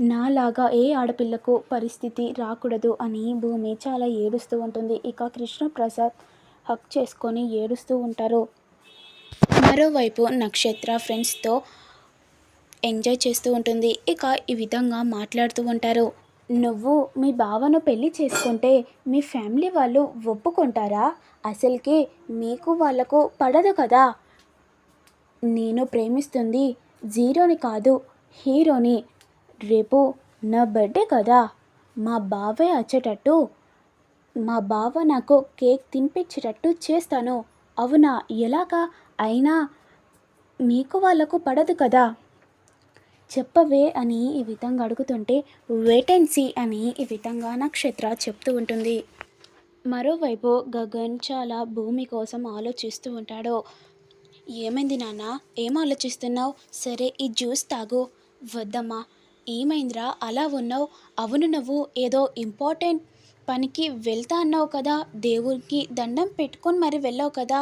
నాలాగా ఏ ఆడపిల్లకు పరిస్థితి రాకూడదు అని భూమి చాలా ఏడుస్తూ ఉంటుంది. ఇక కృష్ణప్రసాద్ హక్ చేసుకొని ఏడుస్తూ ఉంటారు. మరోవైపు నక్షత్ర ఫ్రెండ్స్తో ఎంజాయ్ చేస్తూ ఉంటుంది. ఇక ఈ విధంగా మాట్లాడుతూ ఉంటారు. నువ్వు మీ బావను పెళ్ళి చేసుకుంటే మీ ఫ్యామిలీ వాళ్ళు ఒప్పుకుంటారా? అసలుకి మీకు వాళ్ళకు పడదు కదా? నేను ప్రేమిస్తుంది జీరోని కాదు హీరోని. రేపు నా బర్త్డే కదా. మా బావే వచ్చేటట్టు మా బావ నాకు కేక్ తినిపించేటట్టు చేస్తాను. అవునా? ఎలాగా? అయినా మీకు వాళ్ళకు పడదు కదా. చెప్పవే అని ఈ విధంగా అడుగుతుంటే వేటెన్సీ అని ఈ విధంగా నక్షత్ర చెప్తూ ఉంటుంది. మరోవైపు గగన్ చాలా భూమి కోసం ఆలోచిస్తూ ఉంటాడు. ఏమైంది నాన్న? ఏం ఆలోచిస్తున్నావు? సరే ఈ జ్యూస్ తాగు. వద్దమ్మా. ఏమైందిరా? అలా ఉన్నావు? అవును నువ్వు. ఏదో ఇంపార్టెంట్ పనికి వెళ్తా అన్నావు కదా. దేవుడికి దండం పెట్టుకొని మరి వెళ్ళావు కదా.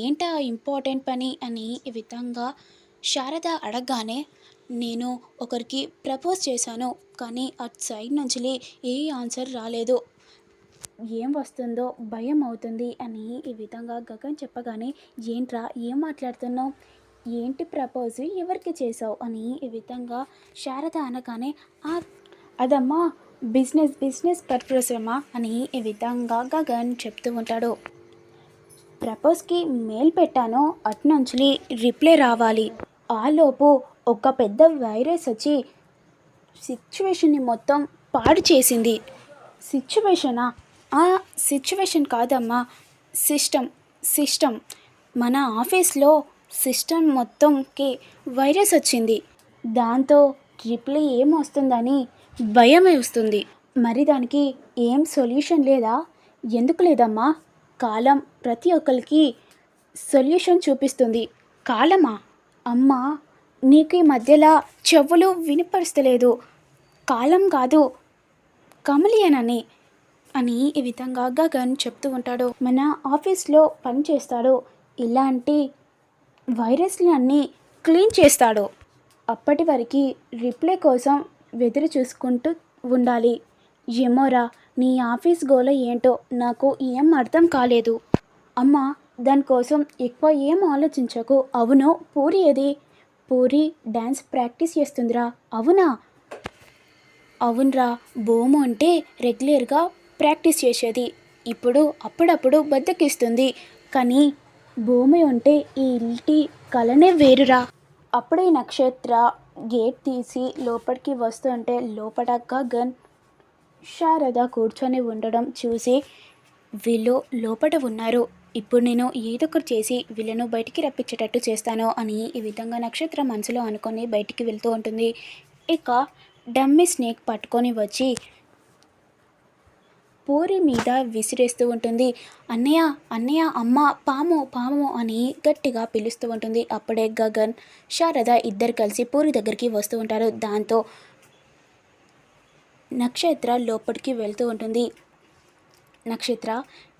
ఏంటా ఇంపార్టెంట్ పని అని ఈ విధంగా శారద అడగగానే నేను ఒకరికి ప్రపోజ్ చేశాను కానీ అటు సైడ్ నుంచి ఏ ఆన్సర్ రాలేదు. ఏం వస్తుందో భయం అవుతుంది అని ఈ విధంగా గగన్ చెప్పగానే ఏంట్రా? ఏం మాట్లాడుతున్నావు? ఏంటి ప్రపోజ్ ఎవరికి చేసావు అని ఈ విధంగా శారద అనగానే "ఆ, అదమ్మా బిజినెస్ బిజినెస్ పర్పస్ అమ్మా అని ఈ విధంగా గగన్ చెప్తూ ఉంటాడు. ప్రపోజ్కి మెయిల్ పెట్టాను అట్నుంచి రిప్లై రావాలి. ఆలోపు ఒక పెద్ద వైరస్ వచ్చి సిచ్యువేషన్ని మొత్తం పాడు చేసింది. సిచ్యువేషనా? ఆ సిచ్యువేషన్ కాదమ్మా సిస్టమ్ సిస్టమ్. మన ఆఫీస్లో సిస్టమ్ మొత్తంకి వైరస్ వచ్చింది. దాంతో రిప్లై ఏం వస్తుందని భయమే వస్తుంది. మరి దానికి ఏం సొల్యూషన్ లేదా? ఎందుకు లేదమ్మా? కాలం ప్రతి ఒక్కరికి సొల్యూషన్ చూపిస్తుంది. కాలమా? అమ్మా! నీకు ఈ మధ్యలో చెవులు వినిపరుస్తలేదు కాలం కాదు కమలియన్ అని అని ఈ విధంగా గగన్ చెప్తూ ఉంటాడు. మన ఆఫీస్లో పనిచేస్తాడు ఇలాంటి వైరస్లు అన్నీ క్లీన్ చేస్తాడు. అప్పటి వరకు రిప్లై కోసం వెదురు చూసుకుంటూ ఉండాలి. ఏమోరా నీ ఆఫీస్ గోల ఏంటో నాకు ఏం అర్థం కాలేదు. అమ్మా దానికోసం ఎక్కువ ఏం ఆలోచించకు. అవును పూరి ఏది? పూరి డ్యాన్స్ ప్రాక్టీస్ చేస్తుందిరా. అవునా? అవునరా బోము అంటే రెగ్యులర్గా ప్రాక్టీస్ చేసేది. ఇప్పుడు అప్పుడప్పుడు బద్దకిస్తుంది. కానీ భూమి ఉంటే ఈ ఇంటి కలనే వేరురా. అప్పుడే నక్షత్ర గేట్ తీసి లోపలికి వస్తుంటే లోపల గగన్ శారద కూర్చొని ఉండడం చూసి వీళ్ళు లోపల ఉన్నారు. ఇప్పుడు నేను ఏదో ఒకటి చేసి వీళ్ళను బయటికి రప్పించేటట్టు చేస్తాను అని ఈ విధంగా నక్షత్ర మనసులో అనుకొని బయటికి వెళ్తూ ఉంటుంది. ఇక డమ్మి స్నేక్ పట్టుకొని వచ్చి పూరి మీద విసిరేస్తూ ఉంటుంది. అన్నయ్య అన్నయ్య అమ్మ పాము పాము అని గట్టిగా పిలుస్తూ ఉంటుంది. అప్పుడే గగన్ శారద ఇద్దరు కలిసి పూరి దగ్గరికి వస్తూ ఉంటారు. దాంతో నక్షత్ర లోపలికి వెళ్తూ ఉంటుంది. నక్షత్ర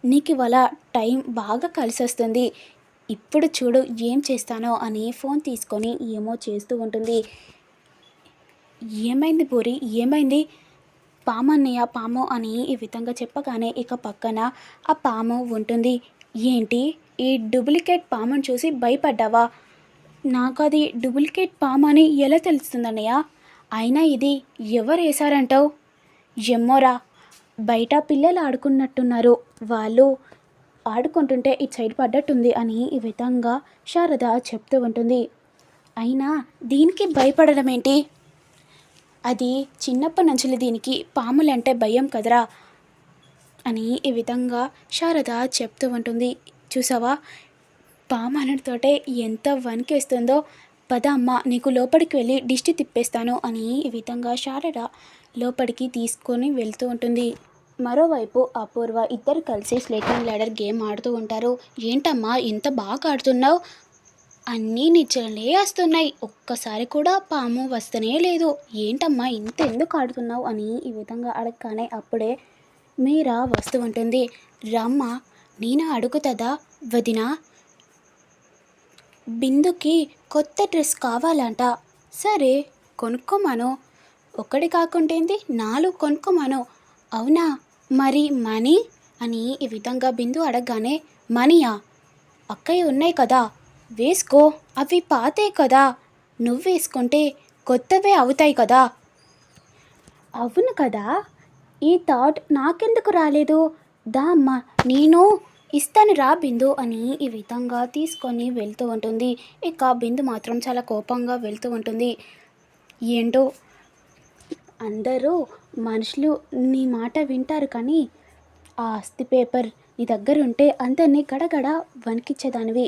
నీకు ఇవాళ టైం బాగా కలిసి వస్తుంది ఇప్పుడు చూడు ఏం చేస్తానో అని ఫోన్ తీసుకొని ఏమో చేస్తూ ఉంటుంది. ఏమైంది పూరి? ఏమైంది? పాము అన్నయ్య పాము అని ఈ విధంగా చెప్పగానే ఇక పక్కన ఆ పాము ఉంటుంది. ఏంటి? ఈ డూప్లికేట్ పాముని చూసి భయపడ్డావా? నాకు అది డూప్లికేట్ పాము అని ఎలా తెలుస్తుందన్నయ్య? అయినా ఇది ఎవరు వేశారంటావు? ఎమ్మోరా బయట పిల్లలు ఆడుకున్నట్టున్నారు. వాళ్ళు ఆడుకుంటుంటే ఇటు సైడ్ పడ్డట్టుంది అని ఈ విధంగా శారద చెప్తూ ఉంటుంది. అయినా దీనికి భయపడడం ఏంటి? అది చిన్నప్పటి నుంచి దీనికి పాములంటే భయం కదరా అని ఈ విధంగా శారద చెప్తూ ఉంటుంది. చూసావా? పాము అనడంతోటే ఎంత వణికేస్తుందో. పద అమ్మ నీకు లోపలికి వెళ్ళి దిష్టి తిప్పేస్తాను అని ఈ విధంగా శారద లోపలికి తీసుకొని వెళ్తూ ఉంటుంది. మరోవైపు అపూర్వ ఇద్దరు కలిసి స్లేటింగ్ ల్యాడర్ గేమ్ ఆడుతూ ఉంటారు. ఏంటమ్మా ఇంత బాగా ఆడుతున్నావు? అన్నీ నిచ్చలే వస్తున్నాయి. ఒక్కసారి కూడా పాము వస్తనే లేదు. ఏంటమ్మా ఇంత ఎందుకు ఆడుతున్నావు అని ఈ విధంగా అడగగానే అప్పుడే మీరా వస్తూ ఉంటుంది. రమ్మ నేను అడుగుతుందా వదినా? బిందుకి కొత్త డ్రెస్ కావాలంట. సరే కొనుక్కోమను. ఒకటి కాకుంటేంది నాలుగు కొనుక్కోమను. అవునా? మరి మనీ? అని ఈ విధంగా బిందు అడగగానే మనీయా? అక్కయ్య ఉన్నాయి కదా. వేసుకో అవి పాతే కదా. నువ్వు వేసుకుంటే కొత్తవే అవుతాయి కదా. అవును కదా. ఈ థాట్ నాకెందుకు రాలేదు? దా అమ్మా నేను ఇస్తాను రా బిందు అని ఈ విధంగా తీసుకొని వెళ్తూ ఉంటుంది. ఇక బిందు మాత్రం చాలా కోపంగా వెళ్తూ ఉంటుంది. ఏంటో? అందరూ మనుషులు నీ మాట వింటారు కానీ ఆ ఆస్తి పేపర్ నీ దగ్గర ఉంటే అందరినీ గడగడ వణికించేదానివి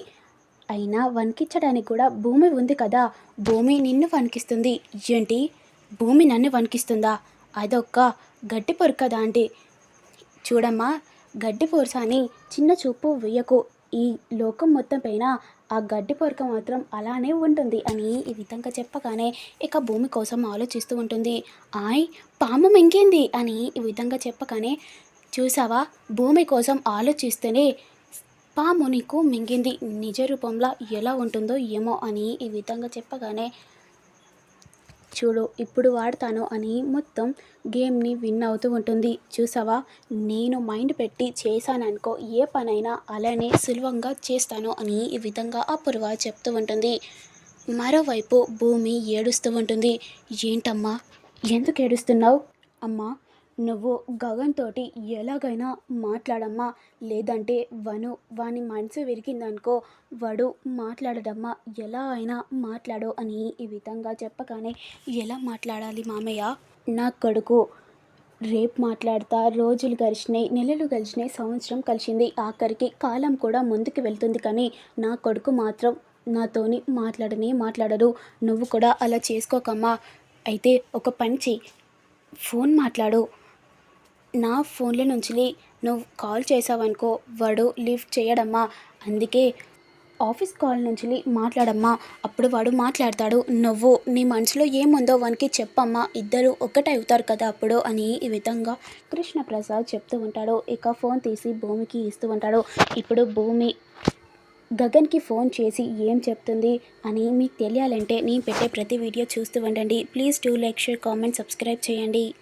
అయినా వణికించడానికి కూడా భూమి ఉంది కదా. భూమి నిన్ను వణికిస్తుంది. ఏంటి? భూమి నన్ను వణికిస్తుందా? అదొక్క గడ్డి పొరక అంటే చూడమ్మా గడ్డి పొరస అని చిన్న చూపు వేయకు. ఈ లోకం మొత్తం పైన ఆ గడ్డి పొరక మాత్రం అలానే ఉంటుంది అని ఈ విధంగా చెప్పగానే ఇక భూమి కోసం ఆలోచిస్తూ ఉంటుంది. ఆయ్ పాము మింగింది అని ఈ విధంగా చెప్పగానే చూసావా? భూమి కోసం ఆలోచిస్తేనే పాము నీకు మింగింది. నిజ రూపంలో ఎలా ఉంటుందో ఏమో అని ఈ విధంగా చెప్పగానే చూడు ఇప్పుడు వాడతాను అని మొత్తం గేమ్ని విన్ అవుతూ ఉంటుంది. చూసావా? నేను మైండ్ పెట్టి చేశాననుకో ఏ పనైనా అలానే సులభంగా చేస్తాను అని ఈ విధంగా అపూర్వ చెప్తూ ఉంటుంది. మరోవైపు భూమి ఏడుస్తూ ఉంటుంది. ఏంటమ్మా? ఎందుకు ఏడుస్తున్నావు? అమ్మా నువ్వు గగన్ తోటి ఎలాగైనా మాట్లాడమ్మా. లేదంటే వను వాని మనసు విరిగిందనుకో వాడు మాట్లాడడమ్మా ఎలా అయినా మాట్లాడు అని ఈ విధంగా చెప్పగానే ఎలా మాట్లాడాలి మామయ్య? నా కొడుకు రేపు మాట్లాడతా రోజులు గడిచినాయి నెలలు గడిచినాయి సంవత్సరం కలిసింది. ఆఖరికి కాలం కూడా ముందుకు వెళ్తుంది కానీ నా కొడుకు మాత్రం నాతోని మాట్లాడనే మాట్లాడరు నువ్వు కూడా అలా చేసుకోకమ్మా. అయితే ఒక పని చెయ్యి ఫోన్ మాట్లాడు. నా ఫోన్లో నుంచి నువ్వు కాల్ చేసావనుకో వాడు లిఫ్ట్ చేయడమ్మా. అందుకే ఆఫీస్ కాల్ నుంచి మాట్లాడమ్మా. అప్పుడు వాడు మాట్లాడతాడు నువ్వు నీ మనసులో ఏముందో వానికి చెప్పమ్మా. ఇద్దరు ఒక్కటే అవుతారు కదా అప్పుడు అని ఈ విధంగా కృష్ణప్రసాద్ చెప్తూ ఉంటాడు. ఇక ఫోన్ తీసి భూమికి ఇస్తూ ఉంటాడు. ఇప్పుడు భూమి గగన్కి ఫోన్ చేసి ఏం చెప్తుంది అని మీకు తెలియాలంటే నేను పెట్టే ప్రతి వీడియో చూస్తూ ఉండండి. Please do like share comment subscribe చేయండి.